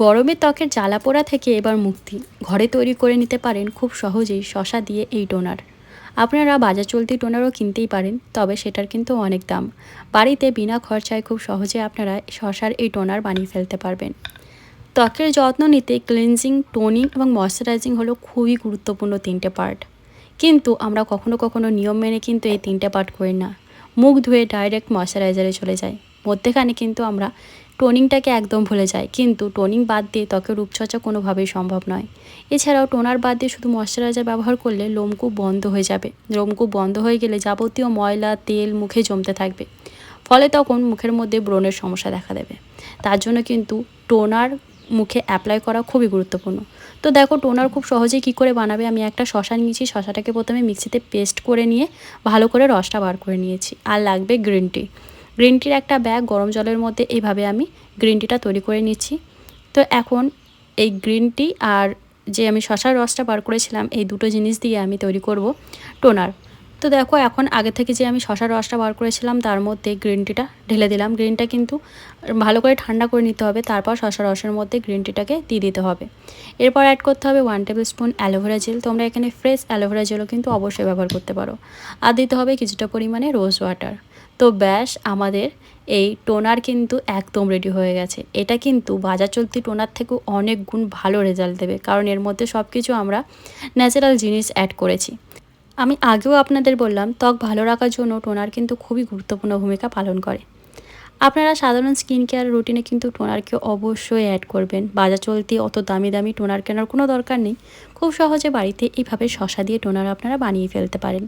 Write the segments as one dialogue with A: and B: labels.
A: গরমে ত্বকের জ্বালা পোড়া থেকে এবার মুক্তি। ঘরে তৈরি করে নিতে পারেন খুব সহজেই শশা দিয়ে এই টোনার। আপনারা বাজার চলতি টোনারও কিনতেই পারেন, তবে সেটার কিন্তু অনেক দাম। বাড়িতে বিনা খরচায় খুব সহজে আপনারা শশার এই টোনার বানিয়ে ফেলতে পারবেন। ত্বকের যত্ন নিতে ক্লিনজিং, টোনিং এবং ময়শ্চারাইজিং হলো খুবই গুরুত্বপূর্ণ তিনটে পার্ট। কিন্তু আমরা কখনো কখনো নিয়ম মেনে কিন্তু এই তিনটে পার্ট করি না। মুখ ধুয়ে ডাইরেক্ট ময়শ্চারাইজারে চলে যাই। মধ্যেখানে কিন্তু আমরা টোনিংটাকে একদম ভুলে যায়। কিন্তু টোনিং বাদ দিয়ে ত্বকের রূপচর্চা কোনোভাবেই সম্ভব নয়। এছাড়াও টোনার বাদ দিয়ে শুধু ময়শ্চারাইজার ব্যবহার করলে লোমকূপ বন্ধ হয়ে যাবে। লোমকূপ বন্ধ হয়ে গেলে যাবতীয় ময়লা, তেল মুখে জমতে থাকবে। ফলে তখন মুখের মধ্যে ব্রণের সমস্যা দেখা দেবে। তার জন্য কিন্তু টোনার মুখে অ্যাপ্লাই করা খুবই গুরুত্বপূর্ণ। তো দেখো, টোনার খুব সহজেই কী করে বানাবে? আমি একটা শশা নিয়েছি, শশাটাকে প্রথমে মিক্সিতে পেস্ট করে নিয়ে ভালো করে রসটা বার করে নিয়েছি। আর লাগবে গ্রিন টি। গ্রিন টির একটা ব্যাগ গরম জলের মধ্যে এইভাবে আমি গ্রিন টিটা তৈরি করে নিচ্ছি। তো এখন এই গ্রিন টি আর যে আমি শশার রসটা বার করেছিলাম, এই দুটো জিনিস দিয়ে আমি তৈরি করব টোনার তো দেখো, এখন আগে থেকে যে আমি শশার রসটা বার করেছিলাম, তার মধ্যে গ্রিন টিটা ঢেলে দিলাম। গ্রিনটা কিন্তু ভালো করে ঠান্ডা করে নিতে হবে, তারপর শশা রসের মধ্যে গ্রিন টিটাকে দিয়ে দিতে হবে। এরপর অ্যাড করতে হবে one tablespoon aloe vera gel তোমরা এখানে ফ্রেশ অ্যালোভেরা জেলও কিন্তু অবশ্যই ব্যবহার করতে পারো। আর দিতে হবে কিছুটা পরিমাণে রোজ ওয়াটার তো ব্যাস, আমাদের এই টোনার কিন্তু একদম রেডি হয়ে গেছে। এটা কিন্তু বাজার চলতি টোনার থেকেও অনেক গুণ ভালো রেজাল্ট দেবে। কারণ এর মধ্যে সব কিছু আমরা ন্যাচারাল জিনিস অ্যাড করেছি। আমি আগেও আপনাদের বললাম, ত্বক ভালো রাখার জন্য টোনার কিন্তু খুবই গুরুত্বপূর্ণ ভূমিকা পালন করে। আপনারা সাধারণ স্কিন কেয়ার রুটিনে কিন্তু টোনারকে অবশ্যই অ্যাড করবেন। বাজার চলতি অত দামি দামি টোনার কেনার কোনো দরকার নেই। খুব সহজে বাড়িতে এইভাবে শশা দিয়ে টোনার আপনারা বানিয়ে ফেলতে পারেন।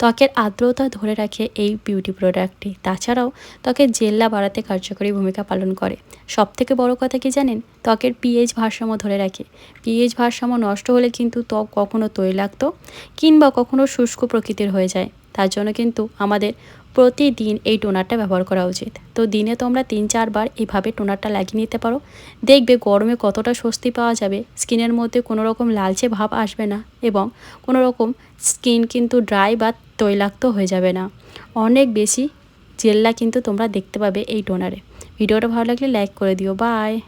A: ত্বকের আর্দ্রতা ধরে রাখে এই বিউটি প্রোডাক্টটি তাছাড়াও ত্বকের জেল্লা বাড়াতে কার্যকরী ভূমিকা পালন করে। সব থেকে বড় কথা কি জানেন? ত্বকের পিএইচ ভারসাম্য ধরে রাখে। পিএইচ ভারসাম্য নষ্ট হলে কিন্তু ত্বক কখনো তৈলাক্ত কিংবা কখনো শুষ্ক প্রকৃতির হয়ে যায়। তার জন্য কিন্তু আমাদের প্রতিদিন এই টোনারটা ব্যবহার করা উচিত। তো দিনে তোমরা তিন চারবার এভাবে টোনারটা লাগিয়ে নিতে পারো। দেখবে গরমে কতটা স্বস্তি পাওয়া যাবে। স্কিনের মধ্যে কোনো রকম লালচে ভাব আসবে না এবং কোনো রকম স্কিন কিন্তু ড্রাই বা তৈলাক্ত হয়ে যাবে না। অনেক বেশি জেল্লা কিন্তু তোমরা দেখতে পাবে এই টোনারে। ভিডিওটা ভালো লাগলে লাইক করে দিও। বাই!